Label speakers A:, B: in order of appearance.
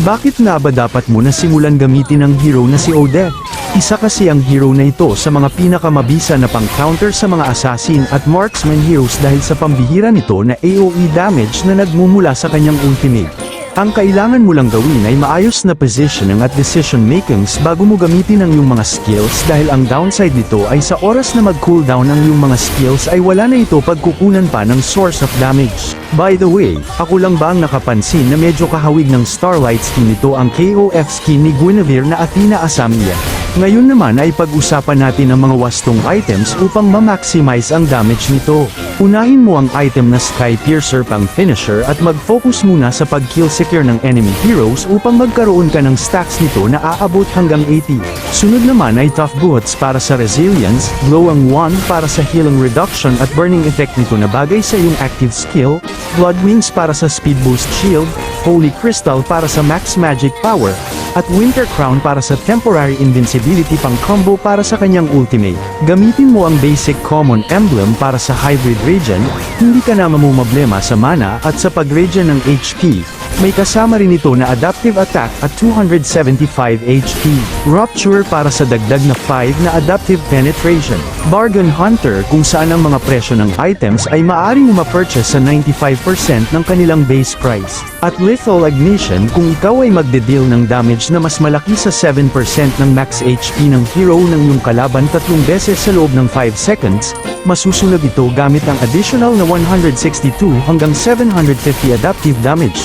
A: Bakit nga ba dapat mo na simulan gamitin ang hero na si Odette? Isa kasi ang hero na ito sa mga pinakamabisa na pang-counter sa mga assassin at marksman heroes dahil sa pambihira nito na AoE damage na nagmumula sa kanyang ultimate. Ang kailangan mo lang gawin ay maayos na positioning at decision makings bago mo gamitin ang iyong mga skills dahil ang downside nito ay sa oras na mag-cooldown ang iyong mga skills ay wala na ito pagkukunan pa ng source of damage. By the way, ako lang ba ang nakapansin na medyo kahawig ng Starlight skin nito ang KOF skin ni Guinevere na Athena Asamia? Ngayon naman ay pag-usapan natin ang mga wastong items upang ma-maximize ang damage nito. Unahin mo ang item na Sky Piercer pang finisher at mag-focus muna sa pag-kill secure ng enemy heroes upang magkaroon ka ng stacks nito na aabot hanggang 80. Sunod naman ay Tough Boots para sa resilience, Glow ang 1 para sa healing reduction at burning effect nito na bagay sa iyong active skill, Blood Wings para sa speed boost shield, Holy Crystal para sa max magic power, at Winter Crown para sa temporary invincibility pang combo para sa kanyang ultimate. Gamitin mo ang basic common emblem para sa hybrid region, hindi ka na mamumoblema sa mana at sa pag-region ng HP. May kasama rin ito na adaptive attack at 275 HP. Rupture para sa dagdag na 5 na adaptive penetration. Bargain Hunter kung saan ang mga presyo ng items ay maaaring ma-purchase sa 95% ng kanilang base price. At Lethal Ignition kung ikaw ay magde-deal ng damage na mas malaki sa 7% ng max HP ng hero ng iyong kalaban tatlong beses sa loob ng 5 seconds, masusunod ito gamit ang additional na 162 hanggang 750 adaptive damage.